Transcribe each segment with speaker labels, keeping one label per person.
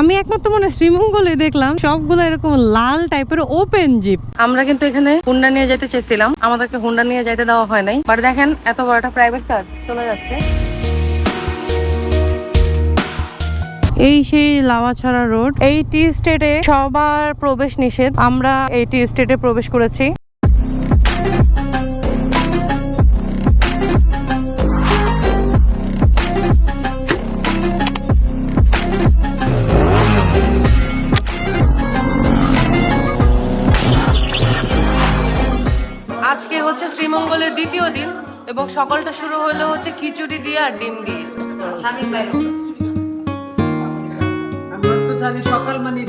Speaker 1: আমি একমাত্র মনে শ্রীমঙ্গলে দেখলাম সবগুলো এরকম লাল টাইপের ওপেন জিপ আমরা কিন্তু এখানে হুন্ডা নিয়ে যেতে চেয়েছিলাম। আমাদেরকে হুন্ডা নিয়ে যাইতে দেওয়া হয় নাই। বাট দেখেন এত বড় একটা প্রাইভেট কার চলে যাচ্ছে। এই সেই লাওয়াছড়া রোড এই টি স্টেটে সবার প্রবেশ নিষেধ। আমরা এই টি স্টেটে প্রবেশ করেছি। হচ্ছে শ্রীমঙ্গলের দ্বিতীয় দিন এবং সকালটা শুরু হলো হচ্ছে খিচুড়ি দিয়ে আর ডিম দিয়ে।
Speaker 2: আমরা তো জানি সকাল মানে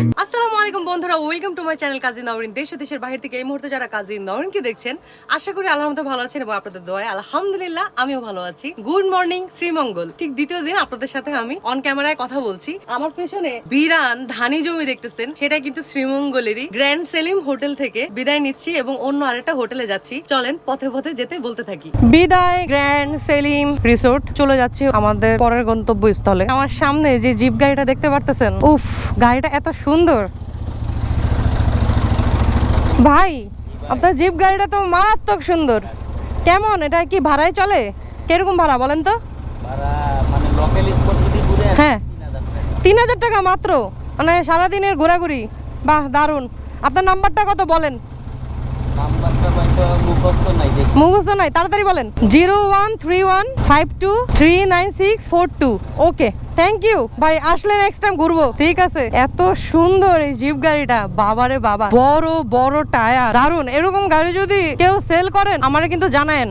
Speaker 1: আসসালামু আলাইকুম বন্ধুরা welcome to my channel Kazi Nowrin দেশ দেশের বাইরে থেকে এই মুহূর্তে যারা কাজী নওরিনকে দেখছেন আশা করি আল্লাহর মতো ভালো আছেন এবং আপনাদের দোয়ায় আলহামদুলিল্লাহ আমিও ভালো আছি। গুড মর্নিং শ্রীমঙ্গল ঠিক দ্বিতীয় দিন আপনাদের সাথে আমি অন ক্যামেরায় কথা বলছি। আমার পেছনে বিরান ধানি জমি দেখতেছেন সেটা কিন্তু শ্রীমঙ্গলেরই গ্র্যান্ড সেলিম হোটেল থেকে বিদায় নিচ্ছি এবং অন্য আরেকটা হোটেলে যাচ্ছি। চলেন পথে পথে যেতে বলতে থাকি। বিদায় গ্র্যান্ড সেলিম রিসোর্ট চলে যাচ্ছি আমাদের পরের গন্তব্যস্থলে। আমার সামনে যে জিপ গাড়িটা দেখতে পারতেছেন উফ গাড়িটা এত সুন্দর ভাই আপনার জিপ গাড়িটা তো মারাত্মক সুন্দর। কেমন? এটা কি ভাড়ায় চলে? কীরকম ভাড়া বলেন তো?
Speaker 3: মানে
Speaker 1: হ্যাঁ।
Speaker 3: তিন হাজার টাকা।
Speaker 1: মাত্র? মানে সারাদিনের ঘোরাঘুরি? বাহ দারুণ। আপনার নাম্বারটা কত বলেন?
Speaker 3: মুখস্থ নাই,
Speaker 1: তাড়াতাড়ি বলেন। Zero one three one five two three nine six four two. Okay, thank you. ভাই, আসলে নেক্সট টাইম ঘুরবো, ঠিক আছে? এত সুন্দর এই জিপ গাড়িটা, বাবারে বাবা। বড় বড় টায়ার দারুণ এরকম গাড়ি যদি কেউ সেল করেন, আমারে কিন্তু জানায়েন।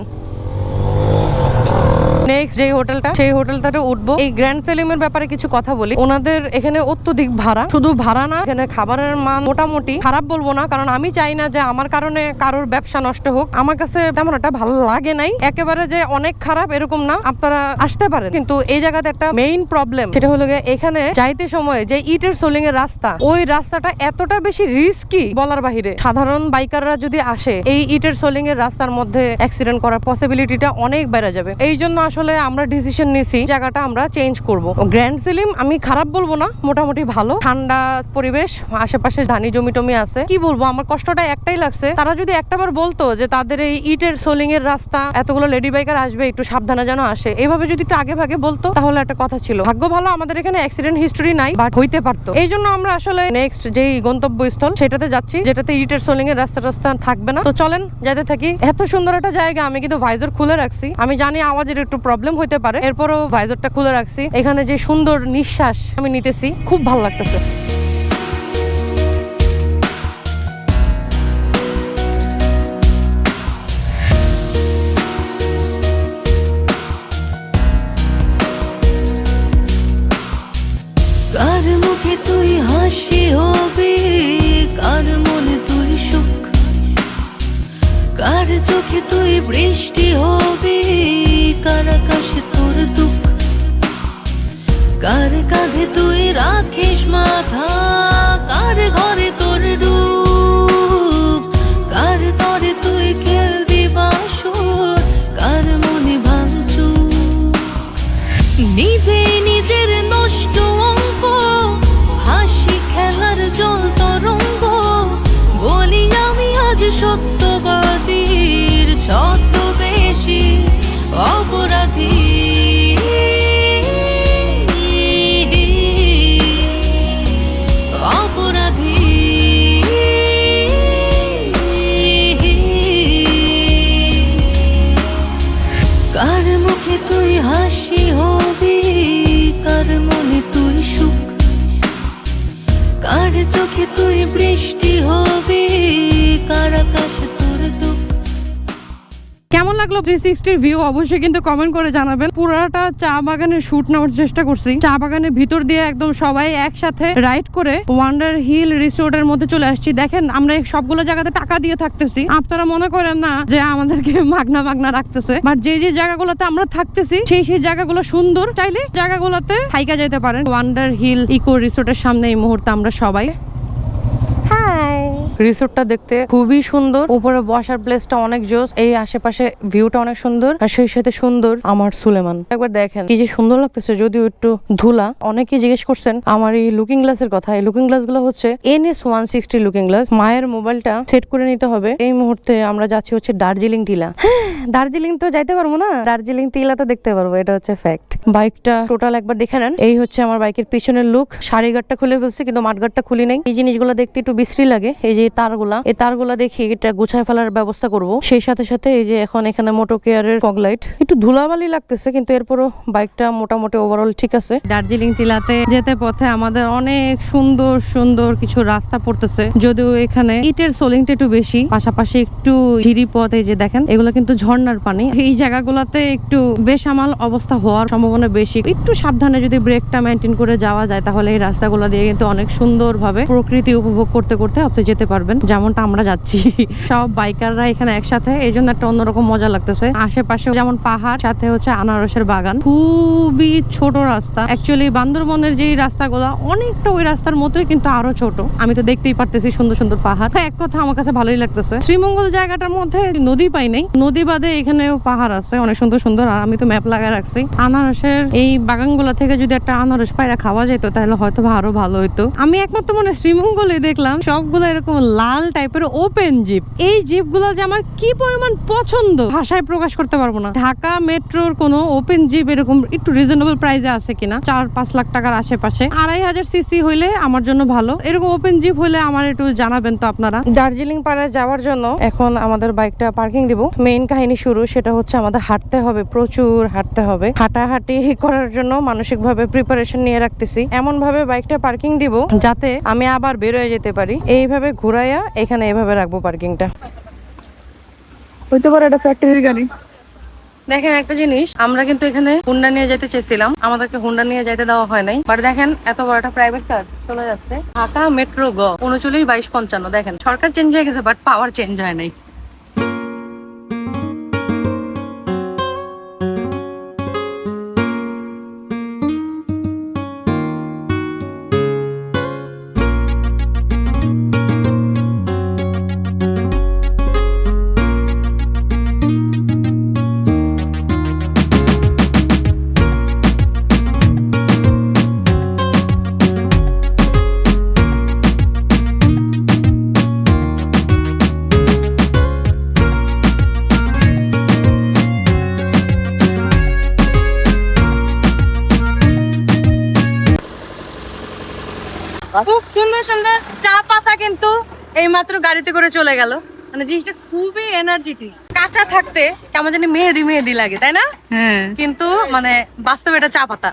Speaker 1: নেক্সট যে হোটেলটা, সেই হোটেলটাতে উঠবো। এই গ্র্যান্ড সেলিমের ব্যাপারে কিছু কথা বলি। ওনাদের এখানে অত্যধিক ভাড়া। শুধু ভাড়া না, এখানে খাবারের মান মোটামুটি খারাপ বলব না, কারণ আমি চাই না যে আমার কারণে কারোর ব্যবসা নষ্ট হোক। আমার কাছে তেমন একটা ভালো লাগে নাই। একেবারে যে অনেক খারাপ এরকম না, আপনারা আসতে পারেন। কিন্তু এই জায়গাতে একটা মেইন প্রবলেম সেটা হলো এখানে যাইতে সময় যে ইটের সোলিং এর রাস্তা, ওই রাস্তাটা এতটা বেশি রিস্কি বলার বাহিরে। সাধারণ বাইকাররা যদি আসে, এই ইটের সোলিং এর রাস্তার মধ্যে অ্যাক্সিডেন্ট করার পসিবিলিটিটা অনেক বেড়ে যাবে। এই জন্য আসলে আমরা ডিসিশন নিছি, জায়গাটা আমরা চেঞ্জ করব। গ্র্যান্ড সিলিম আমি খারাপ বলব না, মোটামুটি ভালো। ঠান্ডা পরিবেশ, আশেপাশে ধানি জমি টমি আছে। কি বলব, আমার কষ্টটা একটাই লাগছে। তারা যদি একটাবার বলতো যে তাদের এই ইটের সোলিং এর রাস্তা, এতগুলো লেডি বাইকার আসবে, একটু সাবধানে যেন আসে। এভাবে যদি একটু আগে ভাগে বলতো, তাহলে একটা কথা ছিল। ভাগ্য ভালো, আমাদের এখানে অ্যাক্সিডেন্ট হিস্টোরি নাই বাট হইতে পারতো। এই জন্য আমরা আসলে নেক্সট যেই গন্তব্যস্থল, সেটাতে যাচ্ছি, যেটাতে ইটের সোলিং এর রাস্তা রাস্তা থাকবে না। তো চলেন যাতে থাকি। এত সুন্দর একটা জায়গা, আমি কিন্তু ভাইজর খুলে রাখছি। আমি জানি আওয়াজের একটু প্রবলেম হইতে পারে। এরপরও ভাইজরটা খুলে রাখছি। এখানে যে সুন্দর নিঃশ্বাস আমি নিতেছি, খুব ভালো লাগতেছে।
Speaker 4: কার চোখে তুই বৃষ্টি হবে? কার আকাশে তোর দুঃখ? কার কাঁধে তুই রাখিস মাথা? কার ঘরে
Speaker 1: লাগল থ্রি সিক্সটির ভিউ অবশ্যই কিন্তু কমেন্ট করে জানাবেন। পুরাটা চা বাগানে শুট নেওয়ার চেষ্টা করছি। চা বাগানের ভিতর দিয়ে একদম সবাই একসাথে রাইড করে ওয়ান্ডার হিল রিসোর্টের মধ্যে চলে আসছি। দেখেন, আমরা সবগুলো জায়গাতে টাকা দিয়ে থাকতেছি। আপনারা মনে করেন না যে আমাদেরকে মাগনা মাগনা রাখতেছে। বাট যে যে জায়গাগুলোতে আমরা থাকতেছি, সেই সেই জায়গাগুলো সুন্দর। চাইলে জায়গাগুলোতে থাইকা যেতে পারেন। ওয়ান্ডার হিল ইকো রিসোর্টের সামনে এই মুহূর্তে আমরা সবাই রিসোর্টটা দেখতে খুবই সুন্দর। উপরে বসার প্লেসটা অনেক জোস। এই আশেপাশে ভিউটা অনেক সুন্দর। আর সেই সাথে সুন্দর আমার সুলেমান। একবার দেখেন কি যে সুন্দর লাগতেছে। যদিও একটু ধুলা। অনেকে জিজ্ঞেস করছেন, আমার এই লুকিং গ্লাসের কথা? এই লুকিং গ্লাসগুলো হচ্ছে N S one sixty looking glass মায়ের মোবাইলটা সেট করে নিতে হবে। এই মুহূর্তে আমরা যাচ্ছি হচ্ছে দার্জিলিং টিলা। দার্জিলিং তো যাইতে পারব না। দার্জিলিং টিলা তো দেখতে পারব। এটা হচ্ছে ফ্যাক্ট বাইকটা টোটাল একবার দেখে নেন। এই হচ্ছে আমার বাইকের পিছনের লুক সারি গার্ডটা খুলে ফেলছে, কিন্তু মাঠগাটটা খুলি নেই। এই জিনিসগুলো দেখতে একটু বিশ্রী লাগে। এই যে তারগুলা, এই তারগুলা দেখি এটা গুছায় ফেলার ব্যবস্থা করব। সেই সাথে সাথে এই যে এখন এখানে মোটো কেয়ারের ফগ লাইট একটু ধুলাবালি লাগতেছে, কিন্তু এরপরও বাইকটা মোটামুটি ওভারঅল ঠিক আছে। দার্জিলিং টিলাতে যেতে পথে আমাদের অনেক সুন্দর সুন্দর কিছু রাস্তা পড়তেছে। যদিও এখানে ইটের সোলিংটা একটু বেশি, পাশাপাশি একটু ঝিরি পথ এই যে দেখেন, এগুলো কিন্তু ঝর্ণার পানি। এই জায়গাগুলোতে একটু বেসামাল অবস্থা হওয়ার সম্ভাবনা বেশি। একটু সাবধানে যদি ব্রেকটা মেনটেন করে যাওয়া যায়, তাহলে এই রাস্তাগুলো দিয়ে কিন্তু অনেক সুন্দরভাবে প্রকৃতি উপভোগ করতে করতে আপনি যেতে পারবেন। যেমনটা আমরা যাচ্ছি। সব বাইকাররা এখানে একসাথে এই জন্য একটা অন্যরকম মজা লাগতেছে। আশেপাশে যেমন পাহাড় সাথে হচ্ছে আনারসের বাগান। খুবই ছোট রাস্তা। অ্যাকচুয়ালি বান্দরবনের যেই রাস্তাগুলো অনেকটা ওই রাস্তার মতোই কিন্তু আরও ছোট। আমি তো দেখতেই পারতেছি সুন্দর সুন্দর পাহাড়। হ্যাঁ, এক কথা আমার কাছে ভালোই লাগতেছে। শ্রীমঙ্গল জায়গাটার মধ্যে নদী পাই নাই। নদী বাদে এখানেও পাহাড় আছে অনেক সুন্দর সুন্দর। আর আমি তো ম্যাপ লাগায় রাখছি। আনারসের এই বাগানগুলো থেকে যদি একটা আনারস পায়রা খাওয়া যেত তাহলে হয়তো আরও ভালো হতো আমি একমাত্র মনে শ্রীমঙ্গলে দেখলাম। সবগুলো এরকম লাল টাইপের ওপেন জিপ এই জিপগুলো যে আমার কি পরিমাণ পছন্দ, ভাষায় প্রকাশ করতে পারব না। ঢাকা মেট্রোর কোনো ওপেন জিপ এরকম একটু রিজনেবল প্রাইসে আছে কিনা, চার পাঁচ লাখ টাকার আশেপাশে। আড়াই হাজার সিসি হইলে আমার জন্য ভালো। এরকম ওপেন জিপ হইলে আমার একটু জানাবেন তো আপনারা। দার্জিলিং পাড়ায় যাওয়ার জন্য এখন আমাদের বাইকটা পার্কিং দিব। মেইন কাহিনী শুরু, সেটা হচ্ছে আমাদের হাঁটতে হবে, প্রচুর হাঁটতে হবে। হাঁটাহাঁটি করার জন্য মানসিক ভাবে প্রিপারেশন নিয়ে রাখতেছি। এমন ভাবে বাইকটা পার্কিং দিব যাতে আমি আবার বেরোয় যেতে পারি। এইভাবে ঘুরাইয়া এখানে এভাবে রাখব পার্কিংটা।
Speaker 2: হইতে পারে এটা ফ্যাক্টরির গাড়ি।
Speaker 1: দেখেন একটা জিনিস আমরা কিন্তু এখানে হুন্ডা নিয়ে যেতে চেয়েছিলাম। আমাদেরকে হুন্ডা নিয়ে যেতে দেওয়া হয় নাই। বাট দেখেন এত বড় একটা প্রাইভেট কার চলে যাচ্ছে। ঢাকা মেট্রো গ উনচল্লিশ বাইশ পঞ্চান্ন। দেখেন সরকার চেঞ্জ হয়ে গেছে বাট পাওয়ার চেঞ্জ হয় নাই। সুন্দর সুন্দর চা পাতা কিন্তু এইমাত্র গাড়িতে করে চলে গেল। মানে জিনিসটা খুবই এনার্জেটিক কাঁচা থাকতে কেমন জানি মেহেদি মেহেদি লাগে তাই না?
Speaker 2: হ্যাঁ।
Speaker 1: কিন্তু মানে বাস্তবে এটা চা পাতা।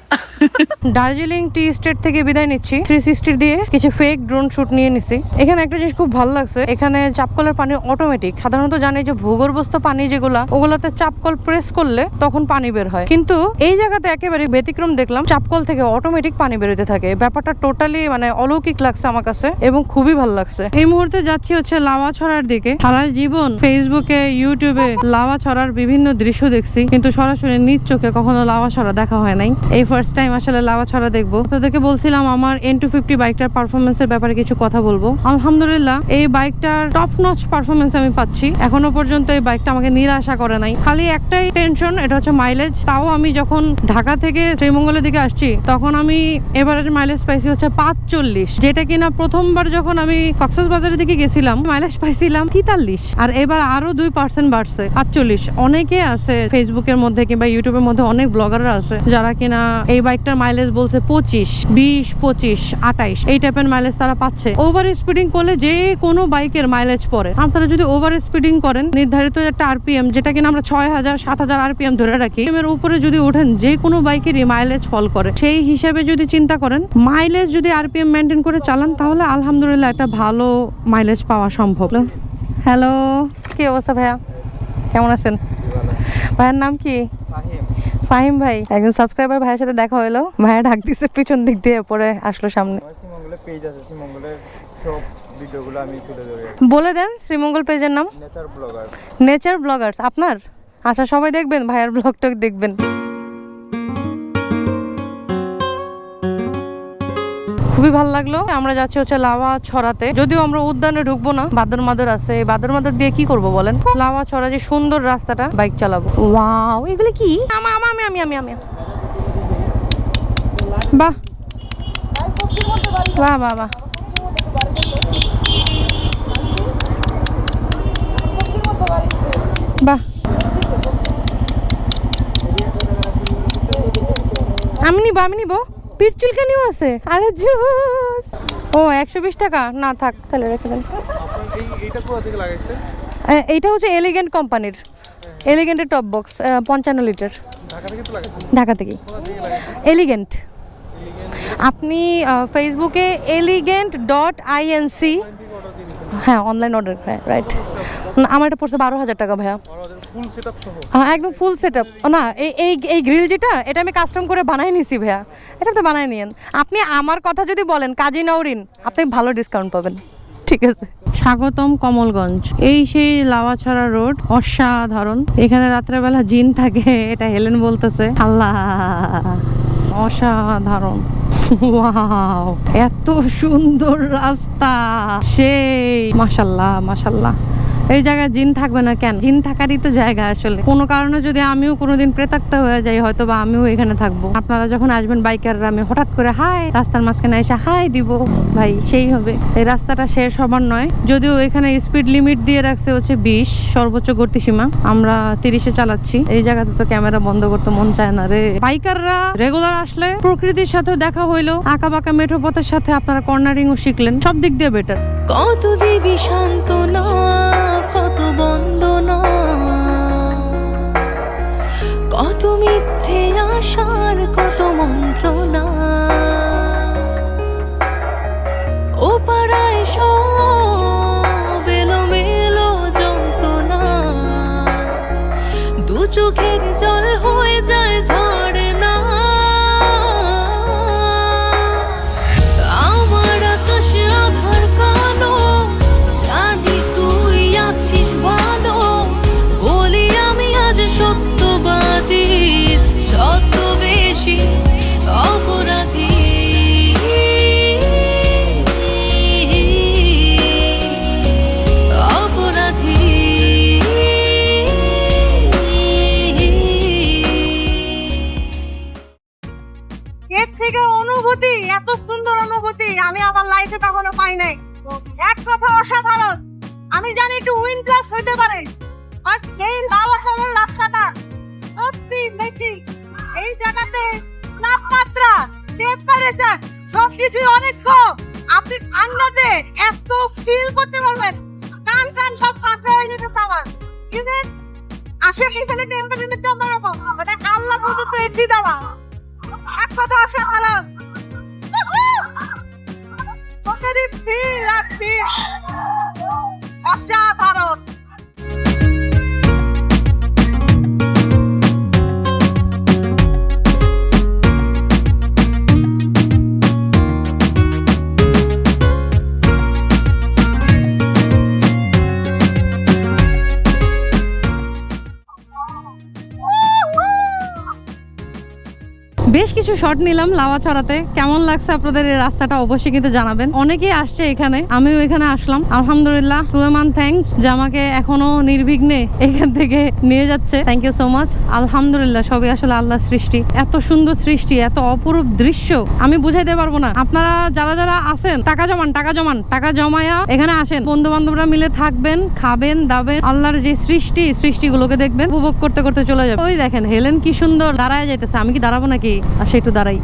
Speaker 1: দার্জিলিং টি স্টেট থেকে বিদায় নিচ্ছি। থ্রি সিক্সটি দিয়ে কিছু ফেক ড্রোন শুট নিয়ে নিছি। এখানে একটা জিনিস খুব ভালো লাগছে, এখানে চাপকলের পানি অটোমেটিক সাধারণত জানি যে ভূগর্ভস্থ পানি যেগুলা, ওগুলাতে চাপকল প্রেস করলে তখন পানি বের হয়। কিন্তু এই জায়গাতে একেবারে ব্যতিক্রম দেখলাম, চাপকল থেকে অটোমেটিক পানি বেরোতে থাকে। ব্যাপারটা টোটালি মানে অলৌকিক লাগছে আমার কাছে এবং খুবই ভালো লাগছে। এই মুহূর্তে যাচ্ছি হচ্ছে লাওয়া ছড়ার দিকে। সারা জীবন ফেসবুকে ইউটিউবে লাওয়া ছড়ার বিভিন্ন দৃশ্য দেখছি, কিন্তু সরাসরি নিজ চোখে কখনো লাওয়া ছড়া দেখা হয় নাই। এই ফার্স্ট টাইম আসলে লাওয়া ছড়া দেখব। তাদেরকে বলছিলাম, আমার এন টু ফিফটি বাইকটার পারফরমেন্সের ব্যাপারে কিছু কথা বলব। আলহামদুলিল্লাহ, এই বাইকটার টপ নচ পারফরমেন্স আমি পাচ্ছি। এখনও পর্যন্ত এই বাইকটা আমাকে নিরাশা করে নাই। খালি একটাই টেনশন এটা হচ্ছে মাইলেজ তাও আমি যখন ঢাকা থেকে শ্রীমঙ্গলের দিকে আসছি, তখন আমি এবারের মাইলেজ পাইছি হচ্ছে পাঁচচল্লিশ। যেটা কিনা প্রথমবার যখন আমি কক্সেস বাজারের দিকে গেছিলাম মাইলেজ পাইছিলাম তেতাল্লিশ। আর এবার আরও দুই পার্সেন্ট বাড়ছে, আটচল্লিশ। অনেকে আছে ফেসবুকের মধ্যে কিংবা ইউটিউবের মধ্যে অনেক ব্লগাররা আছে, যারা কিনা এই বাইকটার মাইলেজ বলছে পঁচিশ, বিশ, পঁচিশ, আঠাইশ, এই টাইপের মাইলেজ তারা পাচ্ছে। ওভার স্পিডিং করলে যে কোনো বাইকের মাইলেজ পড়ে। আপনারা যদি ওভার স্পিডিং করেন, নির্ধারিত একটা আরপিএম যেটা কিনা আমরা ছয় হাজার, সাত হাজার আরপিএম ধরে রাখি, এর উপরে যদি ওঠেন, যে কোনো বাইকেরই মাইলেজ ফল করে। সেই হিসাবে যদি চিন্তা করেন মাইলেজ যদি আরপিএম মেনটেন করে চালান, তাহলে আলহামদুলিল্লাহ একটা ভালো মাইলেজ পাওয়া সম্ভব। হ্যালো কি অবস্থা ভাইয়া? কেমন আছেন? ভাইয়ের নাম কি? ফাহিম ভাই একজন সাবস্ক্রাইবার ভাইয়ের সাথে দেখা হলো ভাইয়া ডাক দিছে পিছন দিক দিয়ে পরে আসলো সামনে।
Speaker 3: শ্রীমঙ্গলের পেজ আছে শ্রীমঙ্গলের সব ভিডিওগুলো আমি তুলে ধরি।
Speaker 1: বলে দেন শ্রীমঙ্গল পেজের নাম।
Speaker 3: নেচার ব্লগার
Speaker 1: নেচার ব্লগার্স আপনার? আচ্ছা সবাই দেখবেন ভাইয়ার ব্লগটা দেখবেন। খুবই ভালো লাগল। আমরা যাচ্ছি হচ্ছে লাভা ছড়াতে যদিও আমরা উদ্যানে ঢুকবো না বাদর মাদর আছে। বাদর মাদর দিয়ে কি করব বলেন? লাভা ছড়া যে সুন্দর রাস্তাটা বাইক চালাবো। ওয়াও এগুলো কি? আমা আমা আমি আমি আমি আমি। বাহ। বাহ বাহ বাহ। বাহ। আমি নিবো আমি নিবো। পিঠ চুলকানিও আছে? আরে জুস! ও, একশো বিশ টাকা। না, থাক, তাহলে রেখে দেন। এইটা হচ্ছে এলিগেন্ট কোম্পানির এলিগেন্টের টপ বক্স পঞ্চান্ন লিটার। ঢাকা থেকে। এলিগেন্ট আপনি ফেসবুকে এলিগেন্ট ডট আইএনসি হ্যাঁ অনলাইন অর্ডার হ্যাঁ রাইট আমার এটা পড়ছে বারো হাজার টাকা ভাইয়া। হ্যাঁ একদম ফুল সেট আপ না এই এই এই গ্রিল যেটা এটা আমি কাস্টম করে বানাই নিছি ভাইয়া। এটা তো বানাই নিয়েন। আপনি আমার কথা যদি বলেন কাজী নওরিন আপনি ভালো ডিসকাউন্ট পাবেন। ঠিক আছে। স্বাগতম কমলগঞ্জ। এই সেই লাওয়াছড়া রোড অসাধারণ। এখানে রাত্রেবেলা জিন থাকে এটা হেলেন বলতেছে। আল্লাহ অসাধারণ। ওয়াও এত সুন্দর রাস্তা। সেই মাশাল্লাহ মাশাল্লাহ। এই জায়গায় জিন থাকবে না কেন? জিন থাকারই তো জায়গা আসলে। কোনো কারণে যদি আমিও কোনোদিন প্রেতাক্তা হয়ে যাই, হয়তো বা আমিও এখানে থাকব। আপনারা যখন আসবেন বাইকাররা, আমি হঠাৎ করে, হাই! রাস্তার মাঝখানে এসে, হাই! দিব। ভাই, সেই হবে। এই রাস্তাটা শেষ হবার নয়। যদিও এখানে স্পিড লিমিট দিয়ে রাখছে হচ্ছে বিশ, সর্বোচ্চ গতিসীমা। আমরা তিরিশে চালাচ্ছি। এই জায়গাতে তো ক্যামেরা বন্ধ করতে মন চায় না রে। বাইকাররা রেগুলার আসলে প্রকৃতির সাথে দেখা হইল। আঁকা বাঁকা মেঠো পথের সাথে আপনারা কর্নারিংও শিখলেন। সব দিক দিয়ে বেটার
Speaker 4: কত দেবী সান্ত্বনা কত কত মিথ্যে আশার কত মন্ত্রণা। ও পাড়ায় সব আমি
Speaker 5: জানি একটু উইন ক্লাস হইতে পারে। আর এই লাভ আসামের রাস্তাটা সত্যি দেখি এই জায়গাতে তাপমাত্রা টেম্পারেচার সব কিছুই অনেক কম। আপনি ঠান্ডাতে এত ফিল করতে পারবেন। কান কান সব ফাঁকা হয়ে যেতে আমার কিন্তু আসলে এখানে টেম্পারেচারটা অন্যরকম। মানে আল্লাহ প্রদত্ত এসি দেওয়া এক কথা ফির আর ফির অসাধারণ
Speaker 1: বেশ কিছু শট নিলাম লাভা ছড়াতে। কেমন লাগছে আপনাদের এই রাস্তাটা অবশ্যই কিন্তু জানাবেন। অনেকেই আসছে এখানে, আমিও এখানে আসলাম। আলহামদুলিল্লাহ, সুলেমান থ্যাঙ্কস যে আমাকে এখনও নির্বিঘ্নে এখান থেকে নিয়ে যাচ্ছে। থ্যাংক ইউ সো মাচ আলহামদুলিল্লাহ, সবই আসলে আল্লাহ সৃষ্টি। এত সুন্দর সৃষ্টি, এত অপরূপ দৃশ্য, আমি বুঝাইতে পারব না। আপনারা যারা যারা আছেন, টাকা জমান টাকা জমান, টাকা জমায়া এখানে আসেন। বন্ধু বান্ধবরা মিলে থাকবেন, খাবেন, দাবেন, আল্লাহর যে সৃষ্টি সৃষ্টিগুলোকে দেখবেন, উপভোগ করতে করতে চলে যাবে ওই দেখেন, হেলেন কি সুন্দর, দাঁড়ায় যাইতেছে। আমি কি দাঁড়াবো নাকি? একটু দাঁড়াই।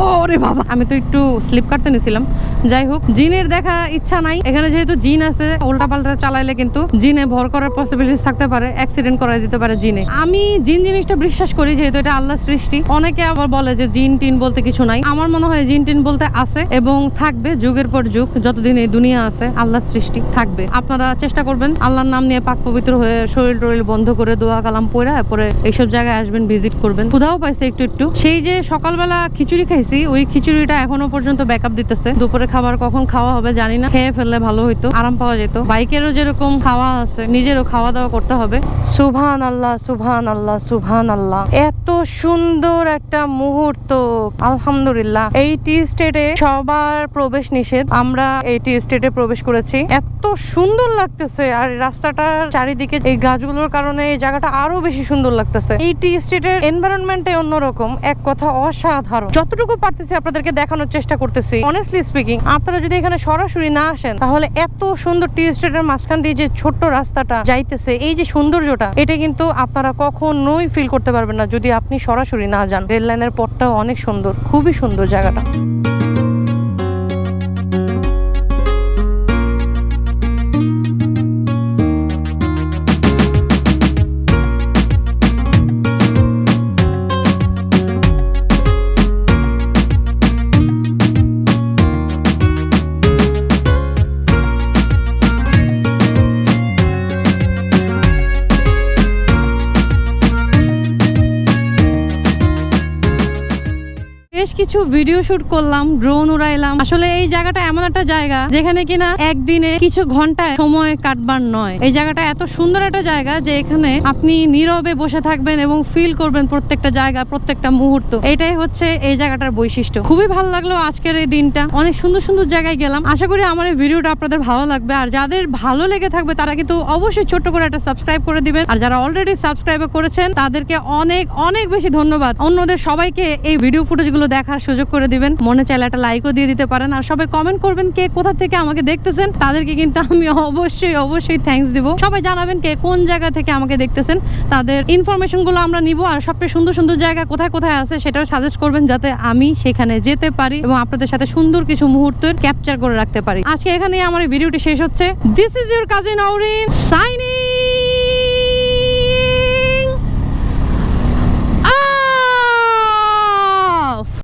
Speaker 1: ওরে বাবা। আমি তো একটু স্লিপ কাটতে নিছিলাম। যাই হোক, জিনের দেখা ইচ্ছা নাই। এখানে যেহেতু জিন আছে উল্টা পাল্টা চালাইলে কিন্তু জিনে ভর করার পসিবিলিটিস থাকতে পারে অ্যাক্সিডেন্ট করা দিতে পারে জিনে। আমি জিন জিনিসটা বিশ্বাস করি, যেহেতু এটা আল্লাহ সৃষ্টি। অনেকে আবার বলে যে জিন টিন বলতে কিছু নাই। আমার মনে হয় জিন টিন বলতে আছে এবং থাকবে যুগের পর যুগ, যতদিন এই দুনিয়া আছে, আল্লাহর সৃষ্টি থাকবে। আপনারা চেষ্টা করবেন আল্লাহর নাম নিয়ে পাক পবিত্র হয়ে শরীর টরিল বন্ধ করে দোয়া কালাম পড়া পরে এইসব জায়গায় আসবেন ভিজিট করবেন। ক্ষুধাও পাইছে একটু একটু। সেই যে সকালবেলা খিচুড়ি খাইছি, ওই খিচুড়িটা এখনও পর্যন্ত ব্যাকআপ দিতেছে। দুপুরে খাবার কখন খাওয়া হবে জানি না। খেয়ে ফেললে ভালো হইতো, আরাম পাওয়া যেত। বাইকেরও যেরকম খাওয়া আছে, নিজেরও খাওয়া দাওয়া করতে হবে। সুভান আল্লাহ সুভান আল্লাহ সুভান আল্লাহ এত সুন্দর একটা মুহূর্ত। আলহামদুলিল্লাহ। এই টি স্টেটে সবার প্রবেশ নিষেধ। আমরা এই টি স্টেটে প্রবেশ করেছি। এত সুন্দর লাগতেছে। আর রাস্তাটার চারিদিকে এই গাছগুলোর কারণে এই জায়গাটা আরও বেশি সুন্দর লাগতেছে। এই টি স্টেটের এনভায়রনমেন্টে অন্যরকম। এক কথা অসাধারণ। যতটুকু পারতেছি আপনাদেরকে দেখানোর চেষ্টা করতেছি। অনেস্টলি স্পিকিং আপনারা যদি এখানে সরাসরি না আসেন, তাহলে এত সুন্দর টি স্টেটের মাঝখান দিয়ে যে ছোট্ট রাস্তাটা যাইতেছে, এই যে সৌন্দর্যটা, এটা কিন্তু আপনারা কখনোই ফিল করতে পারবেন না যদি আপনি সরাসরি না যান। রেল লাইনের পথটাও অনেক সুন্দর, খুবই সুন্দর জায়গাটা। বেশ কিছু ভিডিও শুট করলাম ড্রোন উড়াইলাম। আসলে এই জায়গাটা এমন একটা জায়গা যেখানে কিনা একদিনে কিছু ঘন্টায় সময় কাটবার নয়। এই জায়গাটা এত সুন্দর একটা জায়গা যে এখানে আপনি নীরবে বসে থাকবেন এবং ফিল করবেন প্রত্যেকটা জায়গা, প্রত্যেকটা মুহূর্ত। এটাই হচ্ছে এই জায়গাটার বৈশিষ্ট্য। খুবই ভালো লাগল আজকের এই দিনটা। অনেক সুন্দর সুন্দর জায়গায় গেলাম। আশা করি আমার এই ভিডিওটা আপনাদের ভালো লাগবে। আর যাদের ভালো লেগে থাকবে, তারা কিন্তু অবশ্যই ছোট্ট করে একটা সাবস্ক্রাইব করে দিবেন। আর যারা অলরেডি সাবস্ক্রাইব করেছেন, তাদেরকে অনেক অনেক বেশি ধন্যবাদ। অন্যদের সবাইকে এই ভিডিও ফুটেজগুলো দেখার সুযোগ করে দিবেন। মনে চাইলে একটা লাইকও দিয়ে দিতে পারেন। আর সবাই কমেন্ট করবেন কে কোথা থেকে আমাকে দেখতেছেন। তাদেরকে কিন্তু আমি অবশ্যই অবশ্যই থ্যাঙ্কস দিব। সবাই জানাবেন কে কোন জায়গা থেকে আমাকে দেখতেছেন। তাদের ইনফরমেশনগুলো আমরা নিব। আর সবচেয়ে সুন্দর সুন্দর জায়গা কোথায় কোথায় আছে সেটাও সাজেস্ট করবেন যাতে আমি সেখানে যেতে পারি এবং আপনাদের সাথে সুন্দর কিছু মুহূর্তের ক্যাপচার করে রাখতে পারি। আজকে এখানে আমার ভিডিওটি শেষ হচ্ছে। This is your cousin Aurin signing